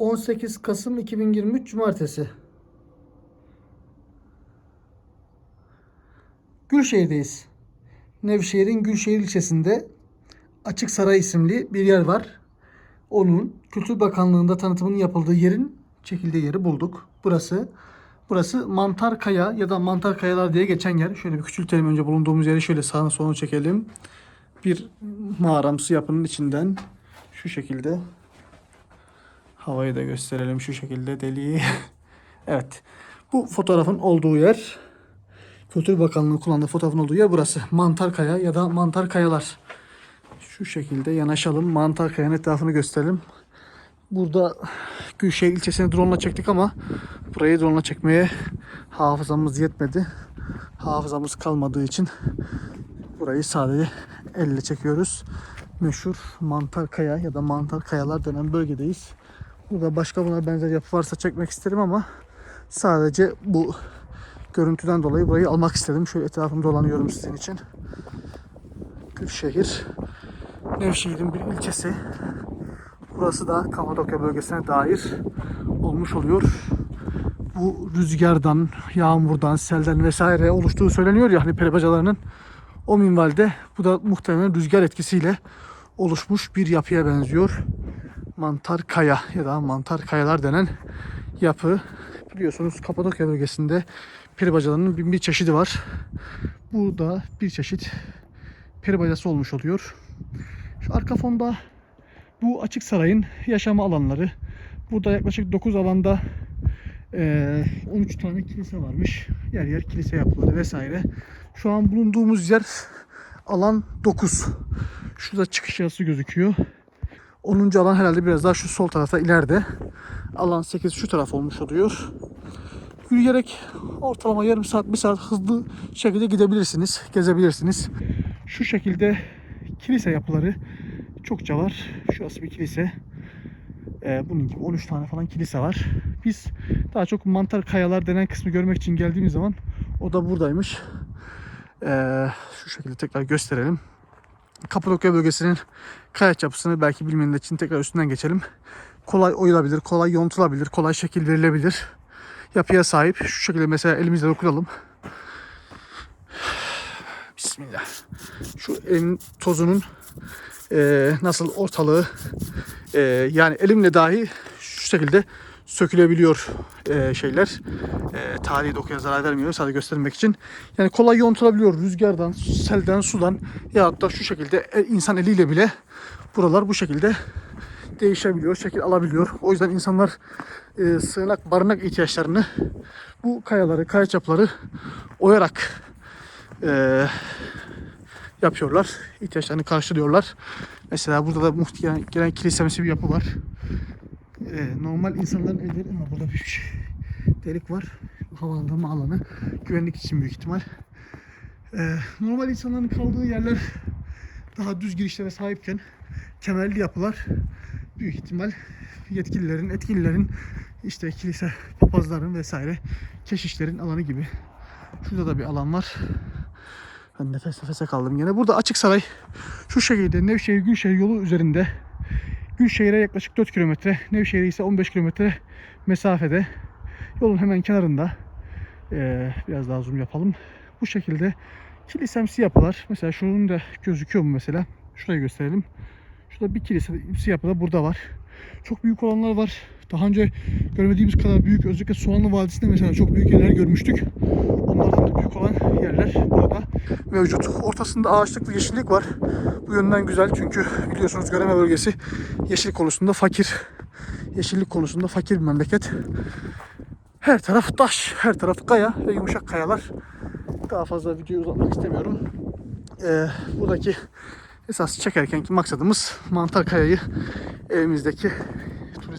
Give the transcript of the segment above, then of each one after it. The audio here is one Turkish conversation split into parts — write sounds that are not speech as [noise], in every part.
18 Kasım 2023 Cumartesi. Gülşehir'deyiz. Nevşehir'in Gülşehir ilçesinde Açık Saray isimli bir yer var. Onun Kültür Bakanlığı'nda tanıtımının yapıldığı yerin çekildiği yeri bulduk. Burası Burası Mantar Kaya ya da Mantar Kayalar diye geçen yer. Şöyle bir küçültelim önce bulunduğumuz yeri şöyle sağına soluna çekelim. Bir mağaramsı yapının içinden şu şekilde havayı da gösterelim şu şekilde deliği. [laughs] evet. Bu fotoğrafın olduğu yer Kültür Bakanlığı'nın kullandığı fotoğrafın olduğu yer burası. Mantar Kaya ya da Mantar Kayalar. Şu şekilde yanaşalım. Mantar Kaya'nın etrafını gösterelim. Burada Gülşehir ilçesini drone ile çektik ama burayı drone ile çekmeye hafızamız yetmedi. Hafızamız kalmadığı için burayı sadece elle çekiyoruz. Meşhur Mantar Kaya ya da Mantar Kayalar denen bölgedeyiz. Burada başka buna benzer yapı varsa çekmek isterim ama sadece bu görüntüden dolayı burayı almak istedim. Şöyle etrafını dolanıyorum sizin için. Gülşehir Nevşehir'in bir ilçesi. Burası da Kapadokya bölgesine dair olmuş oluyor. Bu rüzgardan, yağmurdan, selden vesaire oluştuğu söyleniyor ya hani peribacalarının. O minvalde bu da muhtemelen rüzgar etkisiyle oluşmuş bir yapıya benziyor. Mantar kaya ya da mantar kayalar denen yapı. Biliyorsunuz Kapadokya bölgesinde peribacalarının bin bir çeşidi var. Bu da bir çeşit peribacası olmuş oluyor. Şu arka fonda bu açık sarayın yaşama alanları. Burada yaklaşık 9 alanda eee, 13 tane kilise varmış. Yer yer kilise yapıları vesaire. Şu an bulunduğumuz yer alan 9. Şurada çıkış yazısı gözüküyor. 10. alan herhalde biraz daha şu sol tarafta ileride. Alan 8 şu taraf olmuş oluyor. Yürüyerek ortalama yarım saat, bir saat hızlı şekilde gidebilirsiniz, gezebilirsiniz. Şu şekilde kilise yapıları çokça var. Şurası bir kilise. Ee, bunun gibi 13 tane falan kilise var. Biz daha çok mantar kayalar denen kısmı görmek için geldiğimiz zaman o da buradaymış. Ee, şu şekilde tekrar gösterelim. Kapadokya bölgesinin kaya yapısını belki bilmeyenler için tekrar üstünden geçelim. Kolay oyulabilir, kolay yontulabilir, kolay şekil verilebilir. Yapıya sahip. Şu şekilde mesela elimizle dokunalım. Bismillah. Şu elin tozunun eee, nasıl ortalığı eee, yani elimle dahi şu şekilde sökülebiliyor eee, şeyler. Eee tarihi dokuya zarar vermiyor sadece göstermek için. Yani kolay yontulabiliyor rüzgardan, selden, sudan ya da şu şekilde e, insan eliyle bile buralar bu şekilde değişebiliyor, şekil alabiliyor. O yüzden insanlar e, sığınak, barınak ihtiyaçlarını bu kayaları, kaya çapları oyarak e, yapıyorlar. İhtiyaçlarını karşılıyorlar. Mesela burada da muhtemelen gelen kilisemsi bir yapı var. E, normal insanların evleri ama burada bir delik var. Havalandırma alanı. Güvenlik için büyük ihtimal. E, normal insanların kaldığı yerler daha düz girişlere sahipken kemerli yapılar büyük ihtimal yetkililerin, etkililerin işte kilise, papazların vesaire keşişlerin alanı gibi. Şurada da bir alan var. Ben nefes nefese kaldım yine. Burada açık saray şu şekilde Nevşehir Gülşehir yolu üzerinde. Gülşehir'e yaklaşık 4 kilometre, Nevşehir'e ise 15 kilometre mesafede. Yolun hemen kenarında. Ee, biraz daha zoom yapalım. Bu şekilde kilisemsi yapılar. Mesela şunun da gözüküyor mu mesela? Şurayı gösterelim. Şurada bir kilisemsi yapı da burada var. Çok büyük olanlar var. Daha önce görmediğimiz kadar büyük. Özellikle Soğanlı Vadisi'nde mesela çok büyük yerler görmüştük. Onlardan da büyük olan yerler burada mevcut. Ortasında ağaçlık ve yeşillik var. Bu yönden güzel çünkü biliyorsunuz Göreme bölgesi yeşil konusunda fakir. Yeşillik konusunda fakir bir memleket. Her taraf taş, her taraf kaya ve yumuşak kayalar. Daha fazla videoyu uzatmak istemiyorum. Ee, buradaki esas çekerkenki maksadımız Mantar Kaya'yı evimizdeki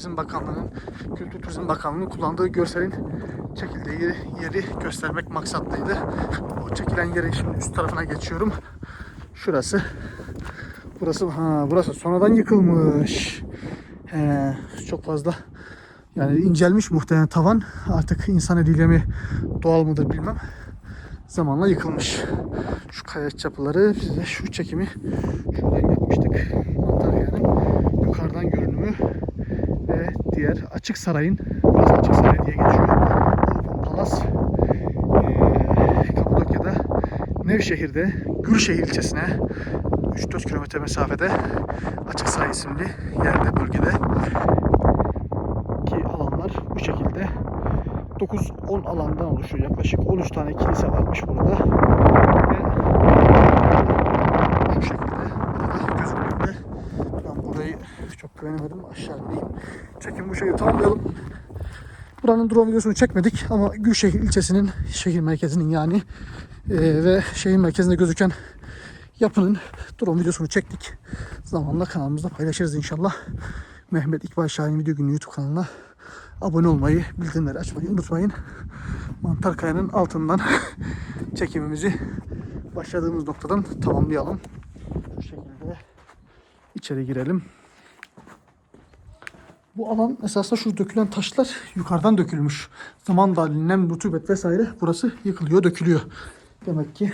Turizm Bakanlığı'nın, Kültür Turizm Bakanlığı'nın kullandığı görselin çekildiği yeri, yeri göstermek maksatlıydı. O çekilen yerin şimdi üst tarafına geçiyorum. Şurası. Burası ha burası sonradan yıkılmış. He, çok fazla yani incelmiş muhtemelen tavan. Artık insan eliyle mi doğal mıdır bilmem. Zamanla yıkılmış. Şu kaya çapıları size şu çekimi şuradan yapmıştık. Antalya'nın yukarıdan görünümü ve diğer Açık Saray'ın, burası Açık Saray diye geçiyor. Open Palas, ee, Kapadokya'da Nevşehir'de Gürşehir ilçesine 3-4 kilometre mesafede Açık Saray isimli yerde, bölgede ki alanlar bu şekilde 9-10 alandan oluşuyor. Yaklaşık 13 tane kilise varmış burada. Ve şu şekilde burada gözükmekte. Ben burayı çok güvenemedim. Aşağı. Çekim bu şekilde tamamlayalım. Buranın drone videosunu çekmedik ama Gülşehir ilçesinin şehir merkezinin yani e, ve şehir merkezinde gözüken yapının drone videosunu çektik. Zamanla kanalımızda paylaşırız inşallah. Mehmet İkbal Şahin Video Günü YouTube kanalına abone olmayı, bildirimleri açmayı unutmayın. Mantar Kaya'nın altından [laughs] çekimimizi başladığımız noktadan tamamlayalım. Şu şekilde içeri girelim. Bu alan esasında şu dökülen taşlar yukarıdan dökülmüş. Zaman dahilinde nem, rutubet vesaire burası yıkılıyor, dökülüyor. Demek ki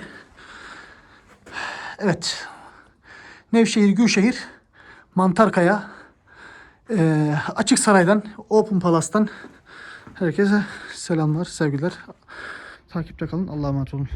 evet. Nevşehir, Gülşehir, Mantarkaya, ee, Açık Saray'dan, Open Palas'tan herkese selamlar, sevgiler. Takipte kalın. Allah'a emanet olun.